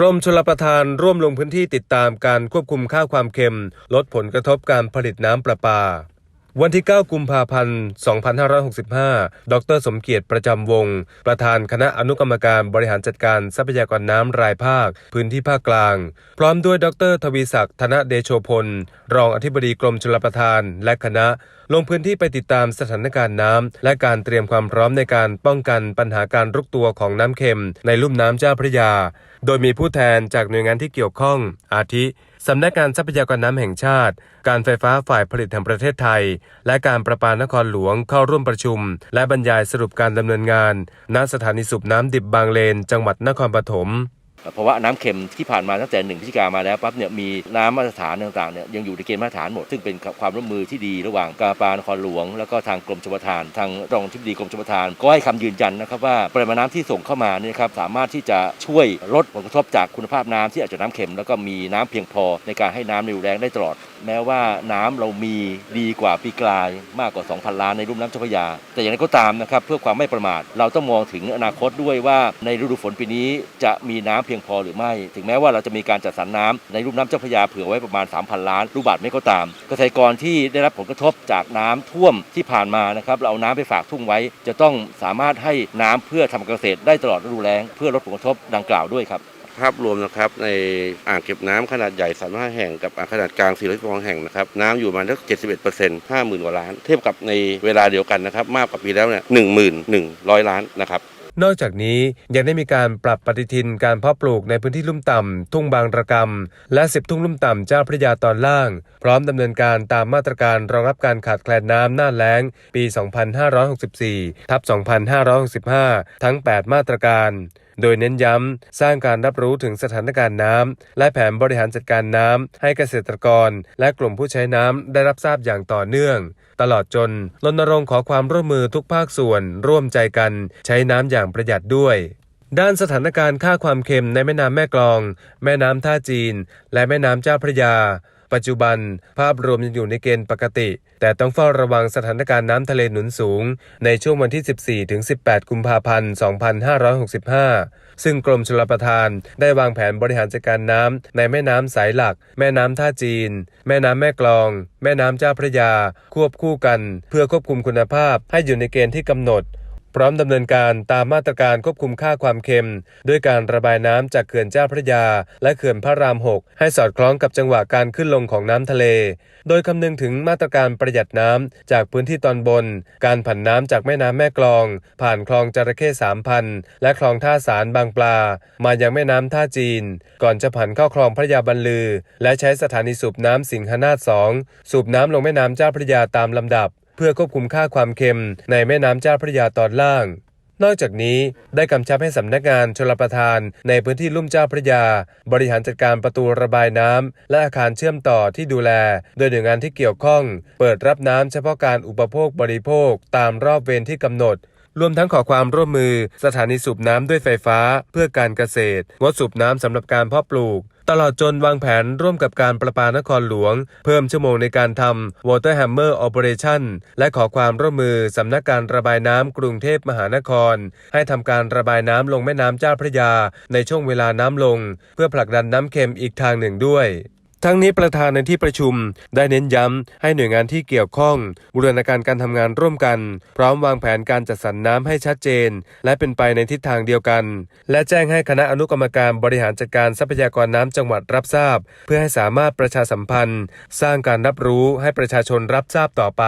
กรมชลประทานร่วมลงพื้นที่ติดตามการควบคุมค่าความเค็ม ลดผลกระทบการผลิตน้ำประปา วันที่ 9 กุมภาพันธ์ 2565 ดร สมเกียรติประจำวงศ์ประธานคณะอนุกรรมการบริหารจัดการทรัพยากรน้ำรายภาค พื้นที่ภาคกลาง พร้อมด้วยดร ทวีศักดิ์ธนเดโชพล รองอธิบดีกรมชลประทาน และคณะ ลงพื้นที่ไปติดตามสถานการณ์น้ำและการเตรียมความพร้อมในการป้องกันปัญหาการรุกตัวของน้ำเค็ม ในลุ่มน้ำเจ้าพระยา โดยมีผู้แทนจากหน่วยงานที่เกี่ยวข้อง อาทิ สำนักงานทรัพยากรน้ำแห่งชาติ การไฟฟ้าฝ่ายผลิตแห่งประเทศไทย และการประปานครหลวงเข้าร่วมประชุม และบรรยายสรุปการดำเนินงานณสถานีสูบน้ำดิบบางเลน จังหวัดนครปฐม เพราะว่าน้ำเค็มที่ผ่านมาตั้งแต่หนึ่งพฤศจิกามาแล้วปั๊บเนี่ยมีน้ำมาตรฐานต่างๆเนี่ยยังอยู่ในเกณฑ์มาตรฐานหมด ซึ่งเป็นความร่วมมือที่ดีระหว่างกาปานครหลวง แล้วก็ทางกรมชลประทาน ทางรองทิบดีกรมชลประทาน ก็ให้คำยืนยันนะครับว่าปริมาณน้ำที่ส่งเข้ามาเนี่ยครับสามารถที่จะช่วยลดผลกระทบจากคุณภาพน้ำที่อาจจะน้ำเค็ม แล้วก็มีน้ำเพียงพอในการให้น้ำในรูแรงได้ตลอด แม้ว่าน้ำเรามีดีกว่าปีกลายมากกว่า 2,000 ล้านในรุ่มน้ำเจ้าพระยา แต่อย่างไรก็ตามนะครับเพื่อความไม่ประมาทเราต้องมองถึงอนาคตด้วยว่าในฤดูฝนปีนี้จะมีน้ำเพียงพอหรือไม่ ถึงแม้ว่าเราจะมีการจัดสรรน้ำในรุ่มน้ำเจ้าพระยาเผื่อไว้ประมาณ 3,000 ล้านลูกบาศก์เมตรก็ตาม เกษตรกรที่ได้รับผลกระทบจากน้ำท่วมที่ผ่านมานะครับเราเอาน้ำไปฝากทุ่งไว้ จะต้องสามารถให้น้ำเพื่อทำกาเกษตรได้ตลอดฤดูแล้ง เพื่อลดผลกระทบดังกล่าวด้วยครับภาพรวมนะครับในอ่างเก็บน้ำขนาดใหญ่35แห่งกับอ่างขนาดกลาง412แห่งนะครับน้ำอยู่ประมาณสัก71เปอร์เซ็นต์50,000กว่าล้าน เทียบกับในเวลาเดียวกันนะครับมากกว่าปีแล้วเนี่ย11,100 ล้านนะครับ นอกจากนี้ยังได้มีการปรับปฏิทินการเพาะปลูกในพื้นที่ลุ่มต่ำ ทุ่งบางระกำและสิบทุ่งลุ่มต่ำเจ้าพระยาตอนล่าง พร้อมดำเนินการตามมาตรการรองรับการขาดแคลนน้ำหน้าแล้ง ปี 2564 ทับ 2565 ทั้ง 8 มาตรการ โดยเน้นย้ำ สร้างการรับรู้ถึงสถานการณ์น้ำและแผนบริหารจัดการน้ำให้เกษตรกร และกลุ่มผู้ใช้น้ำได้รับทราบอย่างต่อเนื่อง ตลอดจนรณรงค์ขอความร่วมมือทุกภาคส่วน ร่วมใจกัน ใช้น้ำอย่างประหยัดด้วยด้านสถานการณ์ค่าความเค็มในแม่น้ำแม่กลอง แม่น้ำท่าจีน และแม่น้ำเจ้าพระยา ปัจจุบันภาพรวมยังอยู่ในเกณฑ์ปกติ แต่ต้องเฝ้าระวังสถานการณ์น้ำทะเลหนุนสูง ในช่วงวันที่ 14 ถึง 18 กุมภาพันธ์ 2565 ซึ่งกรมชลประทานได้วางแผนบริหารจัดการน้ำในแม่น้ำสายหลัก แม่น้ำท่าจีน แม่น้ำแม่กลอง แม่น้ำเจ้าพระยา ควบคู่กัน เพื่อควบคุมคุณภาพให้อยู่ในเกณฑ์ที่กำหนด พร้อมดำเนินการตามมาตรการควบคุมค่าความเค็ม ด้วยการระบายน้ำจากเขื่อนเจ้าพระยา และเขื่อนพระราม 6 ให้สอดคล้องกับจังหวะการขึ้นลงของน้ำทะเล โดยคำนึงถึงมาตรการประหยัดน้ำจากพื้นที่ตอนบน การผันน้ำจากแม่น้ำแม่กลอง ผ่านคลองจระเข้สามพันและคลองท่าสารบางปลา มายังแม่น้ำท่าจีน ก่อนจะผันเข้าคลองพระยาบรรลือ และใช้สถานีสูบน้ำสิงหนาฏสองสูบน้ำลงแม่น้ำเจ้าพระยาตามลำดับ เพื่อควบคุมค่าความเค็มในแม่น้ำเจ้าพระยาตอนล่าง นอกจากนี้ได้กำชับให้สำนักงานชลประทานในพื้นที่ลุ่มเจ้าพระยา บริหารจัดการประตูระบายน้ำและอาคารเชื่อมต่อที่ดูแล โดยหน่วยงานที่เกี่ยวข้อง เปิดรับน้ำเฉพาะการอุปโภคบริโภค ตามรอบเวรที่กำหนดรวมทั้งขอความร่วมมือสถานีสูบน้ำด้วยไฟฟ้าเพื่อการเกษตรงดสูบน้ำสำหรับการเพาะปลูก ตลอดจนวางแผนร่วมกับการประปานครหลวง เพิ่มชั่วโมงในการทำ Water Hammer Operation และขอความร่วมมือสำนักการระบายน้ำกรุงเทพมหานคร ให้ทำการระบายน้ำลงแม่น้ำเจ้าพระยา ในช่วงเวลาน้ำลง เพื่อผลักดันน้ำเค็มอีกทางหนึ่งด้วย ทั้งนี้ประธานในที่ประชุมได้เน้นย้ำให้หน่วยงานที่เกี่ยวข้อง บูรณาการการทำงานร่วมกัน พร้อมวางแผนการจัดสรรน้ำให้ชัดเจน และเป็นไปในทิศทางเดียวกัน และแจ้งให้คณะอนุกรรมการบริหารจัดการทรัพยากรน้ำจังหวัดรับทราบ เพื่อให้สามารถประชาสัมพันธ์ สร้างการรับรู้ให้ประชาชนรับทราบต่อไป